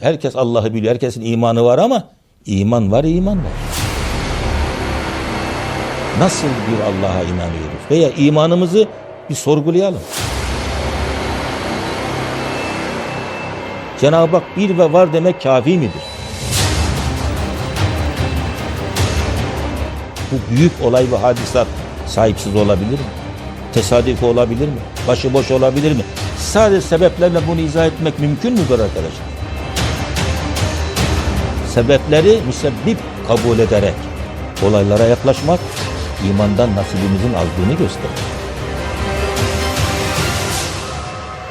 Herkes Allah'ı biliyor. Herkesin imanı var ama iman var, iman var. Nasıl bir Allah'a inanıyoruz? Veya imanımızı bir sorgulayalım. Cenab-ı Hak bir ve var demek kafi midir? Bu büyük olay ve hadisat sahipsiz olabilir mi? Tesadüfi olabilir mi? Başıboş olabilir mi? Sadece sebeplerle bunu izah etmek mümkün müdür arkadaşlar? Sebepleri müsebbip kabul ederek olaylara yaklaşmak imandan nasibimizin aldığını gösterir.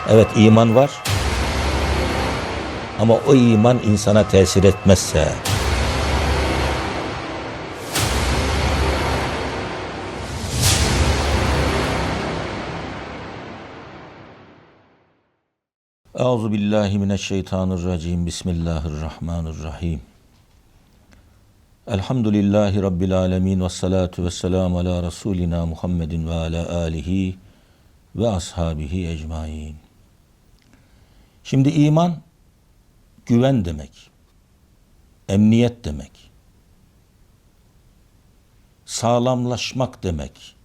Evet iman var. Ama o iman insana tesir etmezse Euzu billahi mineşşeytanirracim. Bismillahirrahmanirrahim. Elhamdülillahi rabbil alamin ve salatu vesselam ala rasulina Muhammedin ve ala alihi ve ashabihi ecmaîn. Şimdi iman güven demek. Emniyet demek. Sağlamlaşmak demek.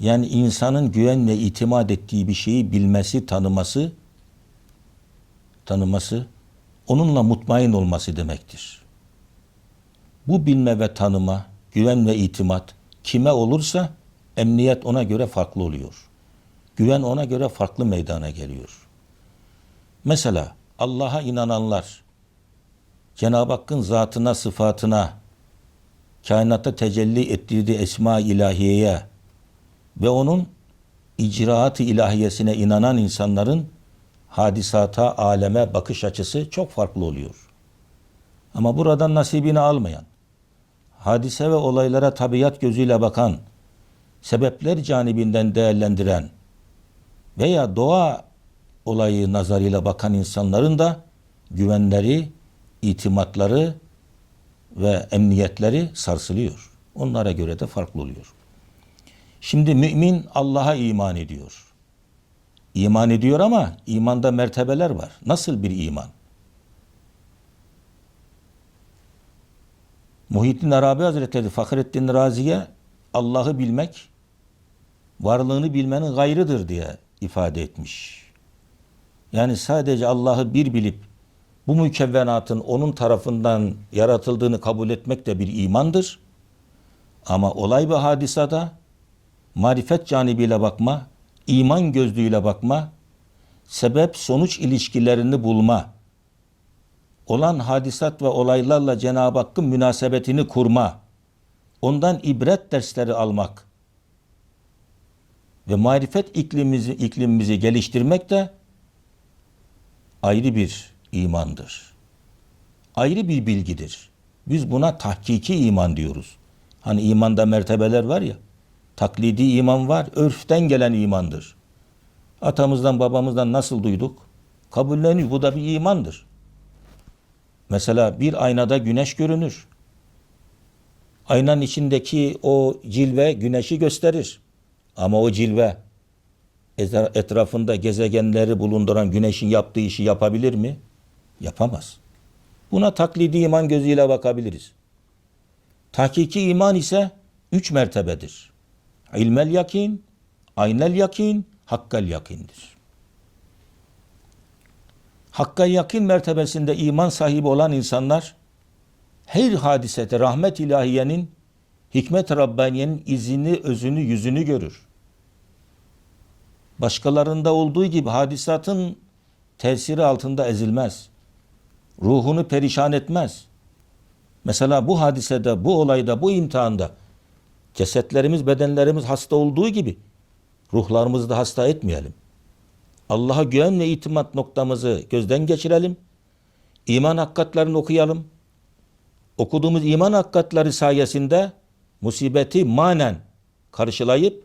Yani insanın güven ve itimat ettiği bir şeyi bilmesi, tanıması, tanıması, onunla mutmain olması demektir. Bu bilme ve tanıma, güven ve itimat kime olursa emniyet ona göre farklı oluyor. Güven ona göre farklı meydana geliyor. Mesela Allah'a inananlar Cenab-ı Hakk'ın zatına, sıfatına, kainatta tecelli ettirdiği esma ilahiyeye ve onun icraat-ı ilahiyesine inanan insanların hadisata, aleme bakış açısı çok farklı oluyor. Ama buradan nasibini almayan, hadise ve olaylara tabiat gözüyle bakan, sebepler canibinden değerlendiren veya doğa olayı nazarıyla bakan insanların da güvenleri, itimatları ve emniyetleri sarsılıyor. Onlara göre de farklı oluyor. Şimdi mümin Allah'a iman ediyor. İman ediyor ama imanda mertebeler var. Nasıl bir iman? Muhittin Arabi Hazretleri Fahrettin Razi'ye Allah'ı bilmek varlığını bilmenin gayrıdır diye ifade etmiş. Yani sadece Allah'ı bir bilip bu mükevvenatın onun tarafından yaratıldığını kabul etmek de bir imandır. Ama olay ve hadisada marifet canibiyle bakma, iman gözlüğüyle bakma, sebep sonuç ilişkilerini bulma, olan hadisat ve olaylarla Cenab-ı Hakk'ın münasebetini kurma, ondan ibret dersleri almak ve marifet iklimimizi, iklimimizi geliştirmek de ayrı bir imandır. Ayrı bir bilgidir. Biz buna tahkiki iman diyoruz. Hani imanda mertebeler var ya, taklidi iman var, örften gelen imandır. Atamızdan babamızdan nasıl duyduk? Kabulleniyor. Bu da bir imandır. Mesela bir aynada güneş görünür. Aynanın içindeki o cilve güneşi gösterir. Ama o cilve etrafında gezegenleri bulunduran güneşin yaptığı işi yapabilir mi? Yapamaz. Buna taklidi iman gözüyle bakabiliriz. Tahkiki iman ise üç mertebedir. İlmel yakin, aynel yakin, hakkal yakindir. Hakka yakin mertebesinde iman sahibi olan insanlar her hadisete rahmet ilahiyenin, hikmet Rabbaniye'nin izini, özünü, yüzünü görür. Başkalarında olduğu gibi hadisatın tesiri altında ezilmez. Ruhunu perişan etmez. Mesela bu hadisede, bu olayda, bu imtihanda cesetlerimiz, bedenlerimiz hasta olduğu gibi ruhlarımızı da hasta etmeyelim. Allah'a güven ve itimat noktamızı gözden geçirelim. İman hakikatlerini okuyalım. Okuduğumuz iman hakikatleri sayesinde musibeti manen karşılayıp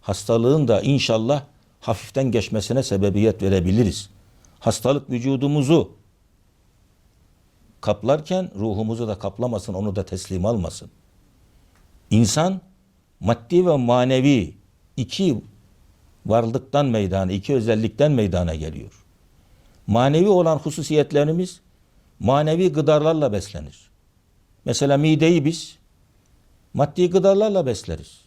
hastalığın da inşallah hafiften geçmesine sebebiyet verebiliriz. Hastalık vücudumuzu kaplarken ruhumuzu da kaplamasın, onu da teslim almasın. İnsan maddi ve manevi iki varlıktan meydana, iki özellikten meydana geliyor. Manevi olan hususiyetlerimiz manevi gıdalarla beslenir. Mesela mideyi biz maddi gıdalarla besleriz.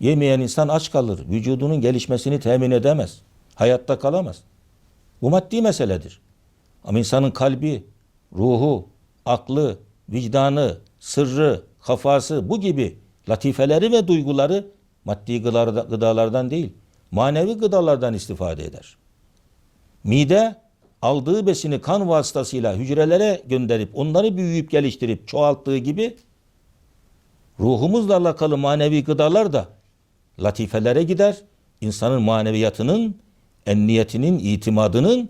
Yemeyen insan aç kalır. Vücudunun gelişmesini temin edemez. Hayatta kalamaz. Bu maddi meseledir. Ama insanın kalbi, ruhu, aklı, vicdanı, sırrı, kafası bu gibi latifeleri ve duyguları maddi gıdalarda- gıdalardan değil, manevi gıdalardan istifade eder. Mide aldığı besini kan vasıtasıyla hücrelere gönderip onları büyüyüp geliştirip çoğalttığı gibi ruhumuzla alakalı manevi gıdalar da latifelere gider. İnsanın maneviyatının, emniyetinin, itimadının,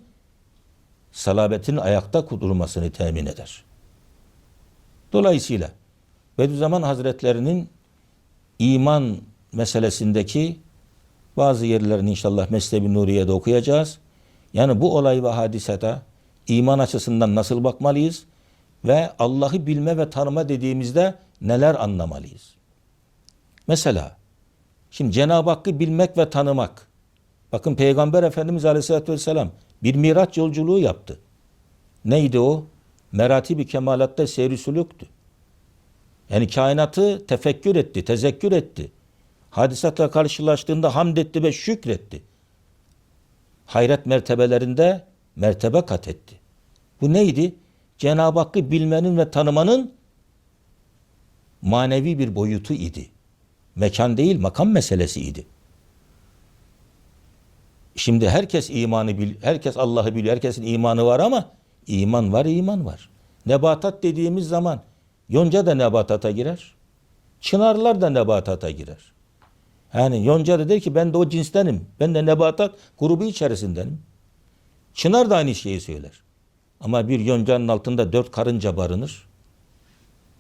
salabetinin ayakta durmasını temin eder. Dolayısıyla Bediüzzaman Hazretlerinin iman meselesindeki bazı yerlerini inşallah Mesnevi Nuriye'de okuyacağız. Yani bu olay ve hadisede iman açısından nasıl bakmalıyız ve Allah'ı bilme ve tanıma dediğimizde neler anlamalıyız? Mesela şimdi Cenab-ı Hakk'ı bilmek ve tanımak. Bakın Peygamber Efendimiz Aleyhisselatü Vesselam bir miraç yolculuğu yaptı. Neydi o? Merati bir kemalatta seyri sülüktü. Yani kainatı tefekkür etti, tezekkür etti. Hadisatla karşılaştığında hamd etti ve şükretti. Hayret mertebelerinde mertebe kat etti. Bu neydi? Cenab-ı Hakk'ı bilmenin ve tanımanın manevi bir boyutu idi. Mekan değil, makam meselesi idi. Şimdi herkes imanı bil, herkes Allah'ı biliyor, herkesin imanı var ama iman var, iman var. Nebatat dediğimiz zaman yonca da nebatata girer. Çınarlar da nebatata girer. Yani yonca da der ki ben de o cinstenim. Ben de nebatat grubu içerisindenim. Çınar da aynı şeyi söyler. Ama bir yoncanın altında dört karınca barınır.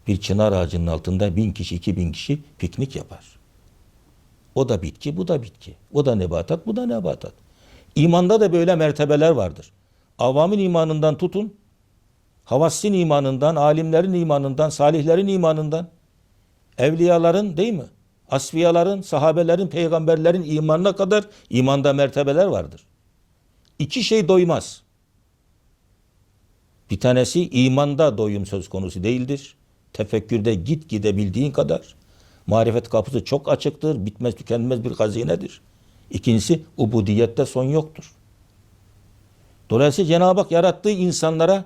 Bir çınar ağacının altında bin kişi, iki bin kişi piknik yapar. O da bitki, bu da bitki. O da nebatat, bu da nebatat. İmanda da böyle mertebeler vardır. Avamın imanından tutun, havassin imanından, alimlerin imanından, salihlerin imanından, evliyaların değil mi? Asfiyaların, sahabelerin, peygamberlerin imanına kadar imanda mertebeler vardır. İki şey doymaz. Bir tanesi imanda doyum söz konusu değildir. Tefekkürde git gidebildiğin kadar. Marifet kapısı çok açıktır. Bitmez tükenmez bir hazinedir. İkincisi ubudiyette son yoktur. Dolayısıyla Cenab-ı Hak yarattığı insanlara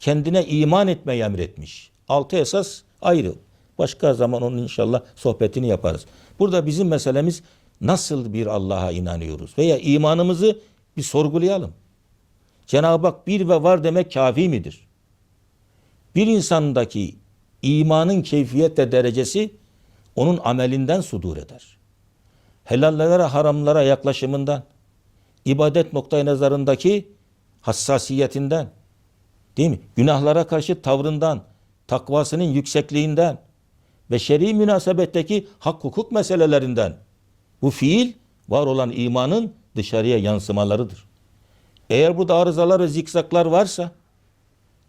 kendine iman etmeyi emretmiş. Altı esas ayrı. Başka zaman onun inşallah sohbetini yaparız. Burada bizim meselemiz nasıl bir Allah'a inanıyoruz veya imanımızı bir sorgulayalım. Cenab-ı Hak bir ve var demek kafi midir? Bir insandaki imanın keyfiyet ve derecesi onun amelinden sudur eder. Helallere haramlara yaklaşımından, ibadet noktayı nazarındaki hassasiyetinden, değil mi? Günahlara karşı tavrından, takvasının yüksekliğinden, beşeri münasebetteki hak hukuk meselelerinden bu fiil var olan imanın dışarıya yansımalarıdır. Eğer burada arızalar ve zikzaklar varsa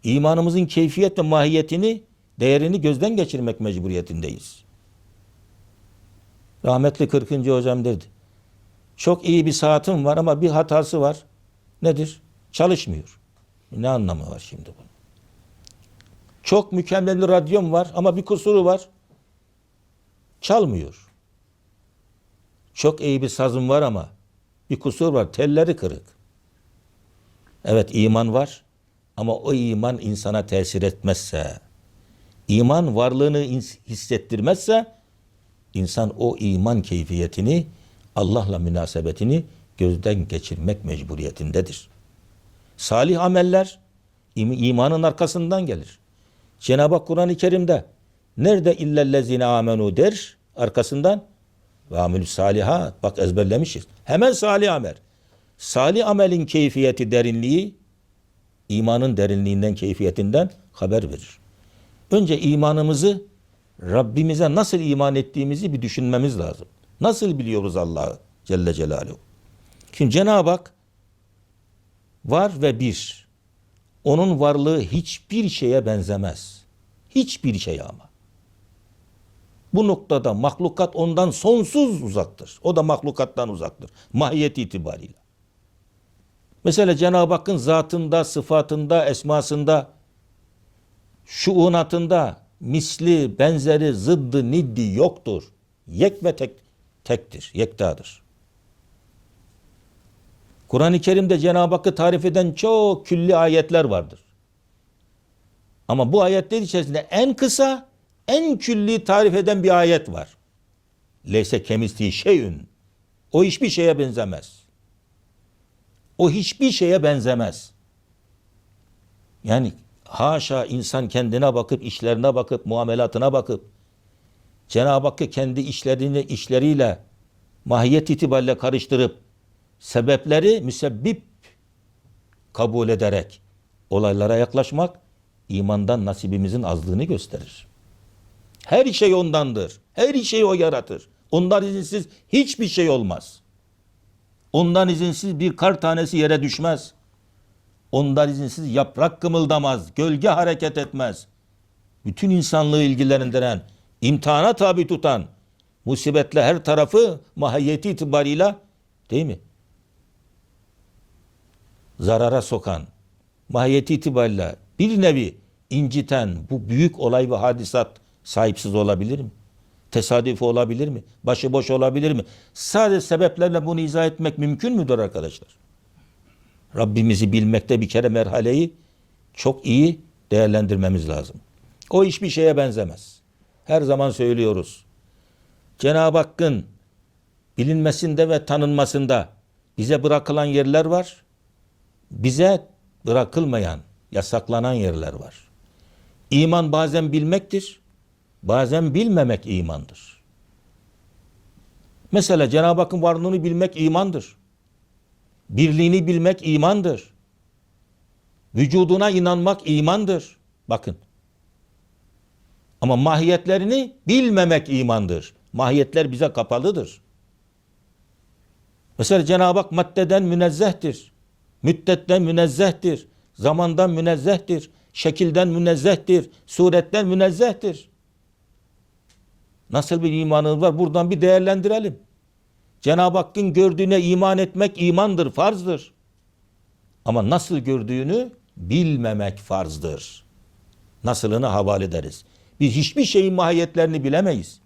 imanımızın keyfiyet ve mahiyetini, değerini gözden geçirmek mecburiyetindeyiz. Rahmetli 40. hocam dedi. Çok iyi bir saatim var ama bir hatası var. Nedir? Çalışmıyor. Ne anlamı var şimdi bunun? Çok mükemmel bir radyom var ama bir kusuru var. Çalmıyor. Çok iyi bir sazım var ama bir kusur var. Telleri kırık. Evet iman var ama o iman insana tesir etmezse, iman varlığını hissettirmezse insan o iman keyfiyetini Allah'la münasebetini gözden geçirmek mecburiyetindedir. Salih ameller imanın arkasından gelir. Cenab-ı Kur'an-ı Kerim'de nerede illellezine amenu der arkasından ve amelü salihat bak ezberlemişiz. Hemen salih amel. Salih amelin keyfiyeti derinliği imanın derinliğinden keyfiyetinden haber verir. Önce imanımızı Rabbimize nasıl iman ettiğimizi bir düşünmemiz lazım. Nasıl biliyoruz Allah'ı Celle Celaluhu? Şimdi Cenab-ı Hak var ve bir. Onun varlığı hiçbir şeye benzemez. Hiçbir şeye ama. Bu noktada mahlukat ondan sonsuz uzaktır. O da mahlukattan uzaktır. Mahiyet itibariyle. Mesela Cenab-ı Hakk'ın zatında, sıfatında, esmasında, şuunatında misli, benzeri, zıddı, niddi yoktur. Yek ve tek, tektir, yektadır. Kur'an-ı Kerim'de Cenab-ı Hakk'ı tarif eden çok külli ayetler vardır. Ama bu ayetler içerisinde en kısa, en külli tarif eden bir ayet var. Leyse kemisli şeyün. O hiçbir şeye benzemez. O hiçbir şeye benzemez. Yani haşa insan kendine bakıp, işlerine bakıp, muamelatına bakıp, Cenab-ı Hakk'ı kendi işlerini, işleriyle mahiyet itibariyle karıştırıp, sebepleri müsebbip kabul ederek olaylara yaklaşmak, imandan nasibimizin azlığını gösterir. Her şey ondandır. Her şeyi o yaratır. Ondan izinsiz hiçbir şey olmaz. Ondan izinsiz bir kar tanesi yere düşmez. Ondan izinsiz yaprak kımıldamaz, gölge hareket etmez. Bütün insanlığı ilgilendiren, imtihana tabi tutan, musibetle her tarafı mahiyeti itibarıyla değil mi? Zarara sokan, mahiyeti itibariyle bir nevi inciten bu büyük olay ve hadisat sahipsiz olabilir mi? Tesadüfi olabilir mi? Başıboş olabilir mi? Sadece sebeplerle bunu izah etmek mümkün müdür arkadaşlar? Rabbimizi bilmekte bir kere merhaleyi çok iyi değerlendirmemiz lazım. O hiçbir şeye benzemez. Her zaman söylüyoruz. Cenab-ı Hakk'ın bilinmesinde ve tanınmasında bize bırakılan yerler var. Bize bırakılmayan, yasaklanan yerler var. İman bazen bilmektir, bazen bilmemek imandır. Mesela Cenab-ı Hakk'ın varlığını bilmek imandır. Birliğini bilmek imandır. Vücuduna inanmak imandır. Bakın. Ama mahiyetlerini bilmemek imandır. Mahiyetler bize kapalıdır. Mesela Cenab-ı Hak maddeden münezzehtir. Müddetten münezzehtir. Zamandan münezzehtir. Şekilden münezzehtir. Suretten münezzehtir. Nasıl bir imanınız var? Buradan bir değerlendirelim. Cenab-ı Hakk'ın gördüğüne iman etmek imandır, farzdır. Ama nasıl gördüğünü bilmemek farzdır. Nasılını havale ederiz. Biz hiçbir şeyin mahiyetlerini bilemeyiz.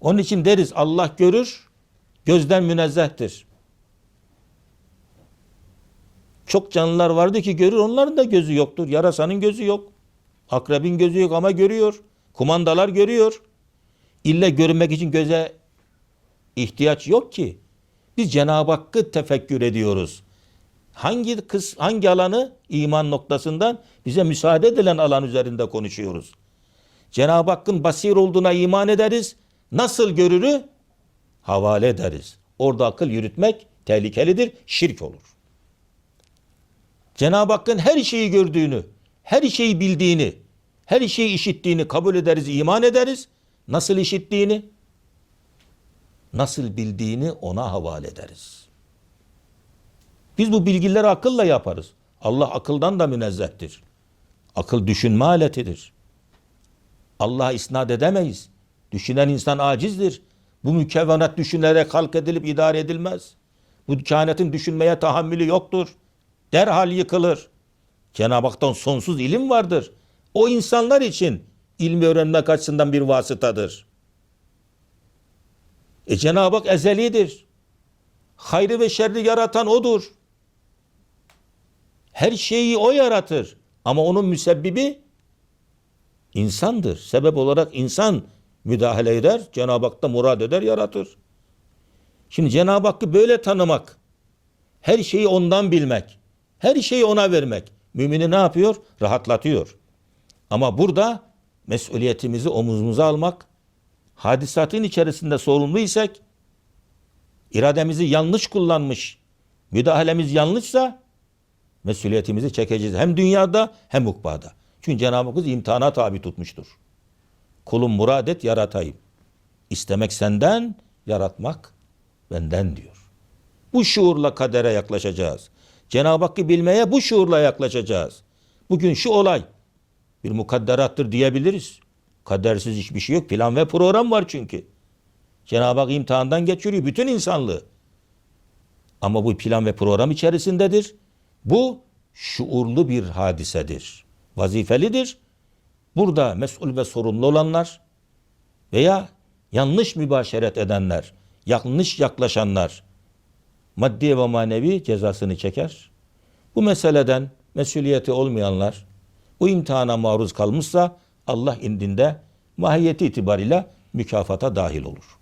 Onun için deriz Allah görür, gözden münezzehtir. Çok canlılar vardı ki görür, onların da gözü yoktur. Yarasanın gözü yok. Akrebin gözü yok ama görüyor. Kumandalar görüyor. İlle görünmek için göze ihtiyaç yok ki. Biz Cenab-ı Hakk'ı tefekkür ediyoruz. Hangi kız, hangi alanı iman noktasından bize müsaade edilen alan üzerinde konuşuyoruz. Cenab-ı Hakk'ın basir olduğuna iman ederiz. Nasıl görürü? Havale ederiz. Orada akıl yürütmek tehlikelidir, şirk olur. Cenab-ı Hakk'ın her şeyi gördüğünü, her şeyi bildiğini, her şeyi işittiğini kabul ederiz, iman ederiz. Nasıl işittiğini, nasıl bildiğini ona havale ederiz. Biz bu bilgileri akılla yaparız. Allah akıldan da münezzehtir. Akıl düşünme aletidir. Allah'a isnat edemeyiz. Düşünen insan acizdir. Bu mükevvenat düşünerek halk edilip idare edilmez. Bu kainatın düşünmeye tahammülü yoktur. Derhal yıkılır. Cenab-ı Hak'tan sonsuz ilim vardır. O insanlar için ilmi öğrenmek açısından bir vasıtadır. E Cenab-ı Hak ezelidir. Hayrı ve şerri yaratan O'dur. Her şeyi O yaratır. Ama onun müsebbibi insandır. Sebep olarak insan müdahale eder. Cenab-ı Hak da murad eder, yaratır. Şimdi Cenab-ı Hakk'ı böyle tanımak, her şeyi ondan bilmek, her şeyi ona vermek, mümini ne yapıyor? Rahatlatıyor. Ama burada mesuliyetimizi omuzumuza almak, hadisatın içerisinde sorumluysak, irademizi yanlış kullanmış, müdahalemiz yanlışsa, mesuliyetimizi çekeceğiz. Hem dünyada hem ukbada. Çünkü Cenab-ı Hak imtihana tabi tutmuştur. Kulum murad et yaratayım. İstemek senden, yaratmak benden diyor. Bu şuurla kadere yaklaşacağız. Cenab-ı Hakk'ı bilmeye bu şuurla yaklaşacağız. Bugün şu olay bir mukadderattır diyebiliriz. Kadersiz hiçbir şey yok. Plan ve program var çünkü. Cenab-ı Hak imtihandan geçiriyor bütün insanlığı. Ama bu plan ve program içerisindedir. Bu şuurlu bir hadisedir. Vazifelidir. Burada mesul ve sorumlu olanlar veya yanlış mübaşeret edenler, yanlış yaklaşanlar maddi ve manevi cezasını çeker. Bu meseleden mesuliyeti olmayanlar bu imtihana maruz kalmışsa Allah indinde mahiyeti itibariyle mükafata dahil olur.